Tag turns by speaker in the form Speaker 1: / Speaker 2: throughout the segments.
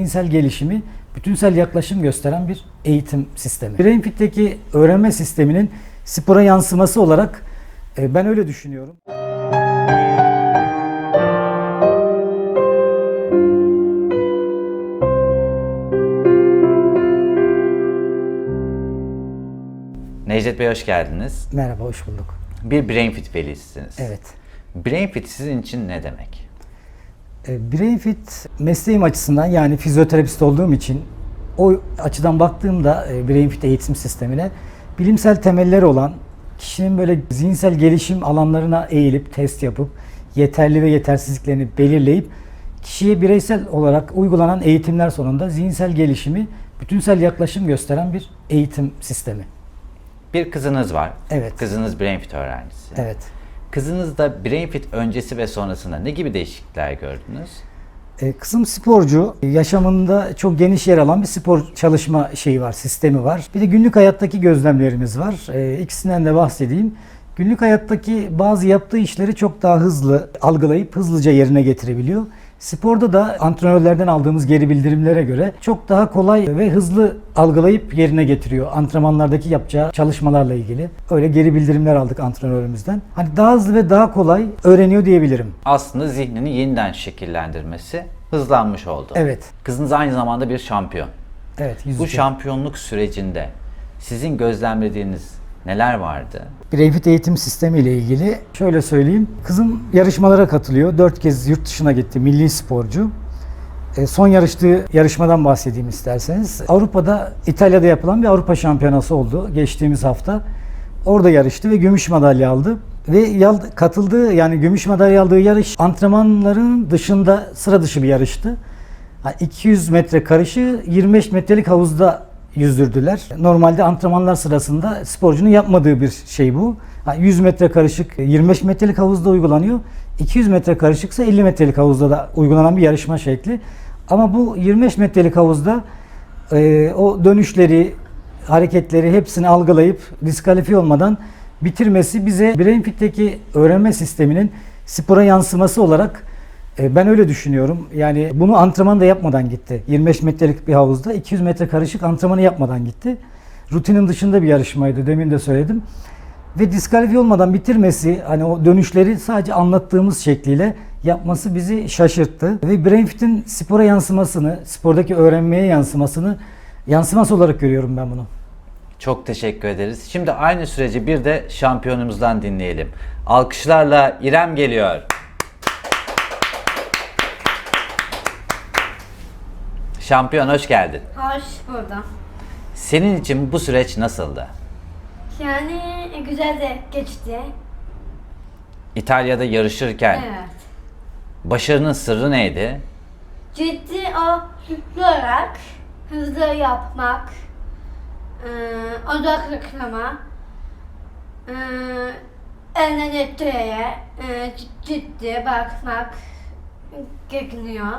Speaker 1: zihinsel gelişimi, bütünsel yaklaşım gösteren bir eğitim sistemi. BrainFit'teki öğrenme sisteminin spora yansıması olarak e, ben öyle düşünüyorum.
Speaker 2: Necdet Bey hoş geldiniz.
Speaker 1: Merhaba, hoş bulduk.
Speaker 2: Bir BrainFit velisiniz.
Speaker 1: Evet.
Speaker 2: BrainFit sizin için ne demek?
Speaker 1: E, BrainFit mesleğim açısından yani fizyoterapist olduğum için o açıdan baktığımda e, BrainFit eğitim sistemine bilimsel temelleri olan kişinin böyle zihinsel gelişim alanlarına eğilip test yapıp yeterli ve yetersizliklerini belirleyip kişiye bireysel olarak uygulanan eğitimler sonunda zihinsel gelişimi bütünsel yaklaşım gösteren bir eğitim sistemi.
Speaker 2: Bir kızınız var.
Speaker 1: Evet.
Speaker 2: Kızınız BrainFit öğrencisi.
Speaker 1: Evet.
Speaker 2: Kızınızda BrainFit öncesi ve sonrasında ne gibi değişiklikler gördünüz?
Speaker 1: E, Kızım sporcu, yaşamında çok geniş yer alan bir spor çalışma şeyi var, sistemi var. Bir de günlük hayattaki gözlemlerimiz var. E, İkisinden de bahsedeyim. Günlük hayattaki bazı yaptığı işleri çok daha hızlı algılayıp hızlıca yerine getirebiliyor. Sporda da antrenörlerden aldığımız geri bildirimlere göre çok daha kolay ve hızlı algılayıp yerine getiriyor. Antrenmanlardaki yapacağı çalışmalarla ilgili. Öyle geri bildirimler aldık antrenörümüzden. Hani daha hızlı ve daha kolay öğreniyor diyebilirim.
Speaker 2: Aslında zihnini yeniden şekillendirmesi hızlanmış oldu.
Speaker 1: Evet.
Speaker 2: Kızınız aynı zamanda bir şampiyon.
Speaker 1: Evet.
Speaker 2: Bu
Speaker 1: yüzücü.
Speaker 2: şampiyonluk sürecinde sizin gözlemlediğiniz neler vardı?
Speaker 1: Brainfit eğitim sistemi ile ilgili şöyle söyleyeyim. Kızım yarışmalara katılıyor. Dört kez yurt dışına gitti. Milli sporcu. E, son yarıştığı yarışmadan bahsedeyim isterseniz. Avrupa'da, İtalya'da yapılan bir Avrupa şampiyonası oldu geçtiğimiz hafta. Orada yarıştı ve gümüş madalya aldı. Ve katıldığı yani gümüş madalya aldığı yarış antrenmanların dışında sıra dışı bir yarıştı. Ha, 200 metre karışı 25 metrelik havuzda yüzdürdüler. Normalde antrenmanlar sırasında sporcunun yapmadığı bir şey bu. Ha, 100 metre karışık 25 metrelik havuzda uygulanıyor. 200 metre karışıksa 50 metrelik havuzda da uygulanan bir yarışma şekli. Ama bu 25 metrelik havuzda e, o dönüşleri, hareketleri hepsini algılayıp diskalifiye olmadan bitirmesi bize BrainFit'teki öğrenme sisteminin spora yansıması olarak ben öyle düşünüyorum. Yani bunu antrenman da yapmadan gitti. 25 metrelik bir havuzda 200 metre karışık antrenmanı yapmadan gitti. Rutinin dışında bir yarışmaydı demin de söyledim. Ve diskalifiye olmadan bitirmesi hani o dönüşleri sadece anlattığımız şekliyle yapması bizi şaşırttı. Ve BrainFit'in spora yansımasını, spordaki öğrenmeye yansımasını yansıması olarak görüyorum ben bunu.
Speaker 2: Çok teşekkür ederiz. Şimdi aynı süreci bir de şampiyonumuzdan dinleyelim. Alkışlarla İrem geliyor. Şampiyon hoş geldin.
Speaker 3: Hoş buldum.
Speaker 2: Senin için bu süreç nasıldı?
Speaker 3: Yani güzel de geçti.
Speaker 2: İtalya'da yarışırken
Speaker 3: Evet.
Speaker 2: başarının sırrı neydi?
Speaker 3: Ciddi olarak hızlı yapmak, eee odaklama, eee enerjiye eee, ciddi bakmak gerekiyor.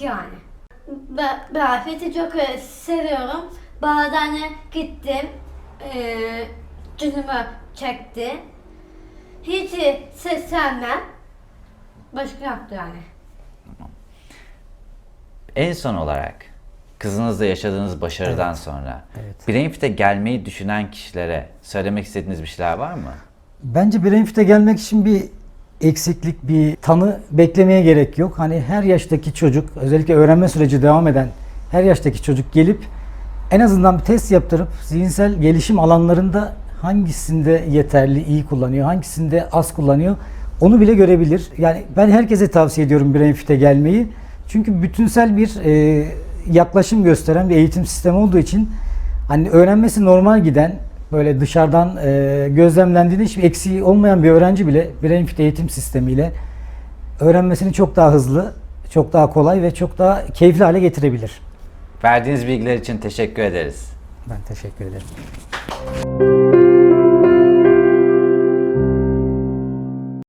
Speaker 3: Yani. Ben, ben Fethi'i çok e, seviyorum. Bazen gittim, eee canımı çekti. Hiç seslenmem. Başka yaptı yani.
Speaker 2: En son olarak kızınızla yaşadığınız başarıdan sonra
Speaker 1: Evet.
Speaker 2: Brainfit'e gelmeyi düşünen kişilere söylemek istediğiniz bir şeyler var mı?
Speaker 1: Bence BrainFit'e gelmek için bir eksiklik, bir tanı beklemeye gerek yok. Hani her yaştaki çocuk, özellikle öğrenme süreci devam eden her yaştaki çocuk gelip en azından bir test yaptırıp zihinsel gelişim alanlarında hangisinde yeterli, iyi kullanıyor, hangisinde az kullanıyor onu bile görebilir. Yani ben herkese tavsiye ediyorum BrainFit'e gelmeyi. Çünkü bütünsel bir e, yaklaşım gösteren bir eğitim sistemi olduğu için hani öğrenmesi normal giden böyle dışarıdan e, gözlemlendiğinde hiçbir eksiği olmayan bir öğrenci bile BrainFit eğitim sistemiyle öğrenmesini çok daha hızlı, çok daha kolay ve çok daha keyifli hale getirebilir.
Speaker 2: Verdiğiniz bilgiler için teşekkür ederiz.
Speaker 1: Ben teşekkür ederim.